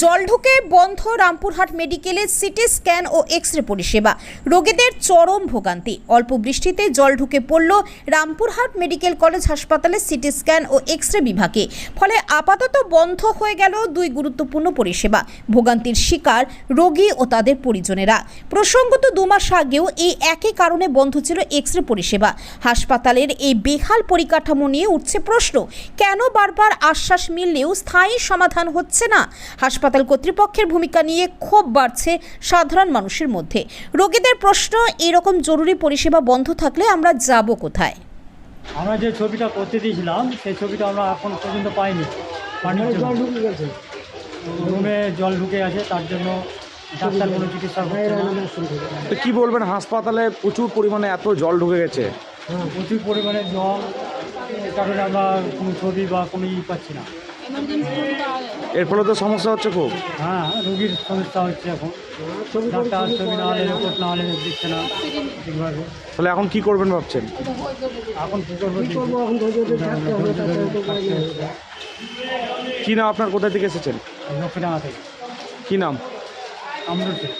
জল ঢুকে বন্ধ রামপুরহাট মেডিকেলের সিটি স্ক্যান ও এক্স রে পরিষেবা। রোগীদের চরম ভোগান্তি। অল্প বৃষ্টিতে জল ঢুকে পড়ল রামপুরহাট মেডিকেল কলেজ হাসপাতালের সিটি স্ক্যান ও এক্স রে বিভাগে। ফলে আপাতত বন্ধ হয়ে গেল দুই গুরুত্বপূর্ণ পরিষেবা। ভোগান্তির শিকার রোগী ও তাদের পরিজনেরা। প্রসঙ্গত দু মাস আগেও এই একই কারণে বন্ধ ছিল এক্স রে পরিষেবা। হাসপাতালের এই বেহাল পরিকাঠামো নিয়ে উঠছে প্রশ্ন, কেন বারবার আশ্বাস মিললেও স্থায়ী সমাধান হচ্ছে না? হাসপাতাল কর্তৃপক্ষের ভূমিকা নিয়ে ক্ষোভ বাড়ছে সাধারণ মানুষের মধ্যে। রোগীদের প্রশ্ন এরকম জরুরি পরিষেবা বন্ধ থাকলে আমরা যাব কোথায়? আমরা যে ছবিটা করতে দিয়েছিলাম সেই ছবিটা আমরা এখন পর্যন্ত পাইনি। পানির জল ঢুকে গেছে রুমে জল ঢুকে আছে তার জন্য ডাক্তার কোনো চিকিৎসা তো কি বলবেন হাসপাতালে প্রচুর পরিমাণে এত জল ঢুকে গেছে? হ্যাঁ প্রচুর পরিমাণে জল কারণে আমরা কোনো ছবি বা কোনো ই পাচ্ছি না। এর ফলে তো সমস্যা হচ্ছে খুব। হ্যাঁ রুগীর সমস্যা হচ্ছে এখন। ছবি ডাক্তার ছবি না হলে রিপোর্ট না হলে দিচ্ছে না। ঠিকভাবে। তাহলে এখন কি করবেন ভাবছেন? এখন কী করব কি নেই কি নাম আপনার? কোথা থেকে এসেছেন? দক্ষিণা থেকে কি নাম? কামরুল থেকে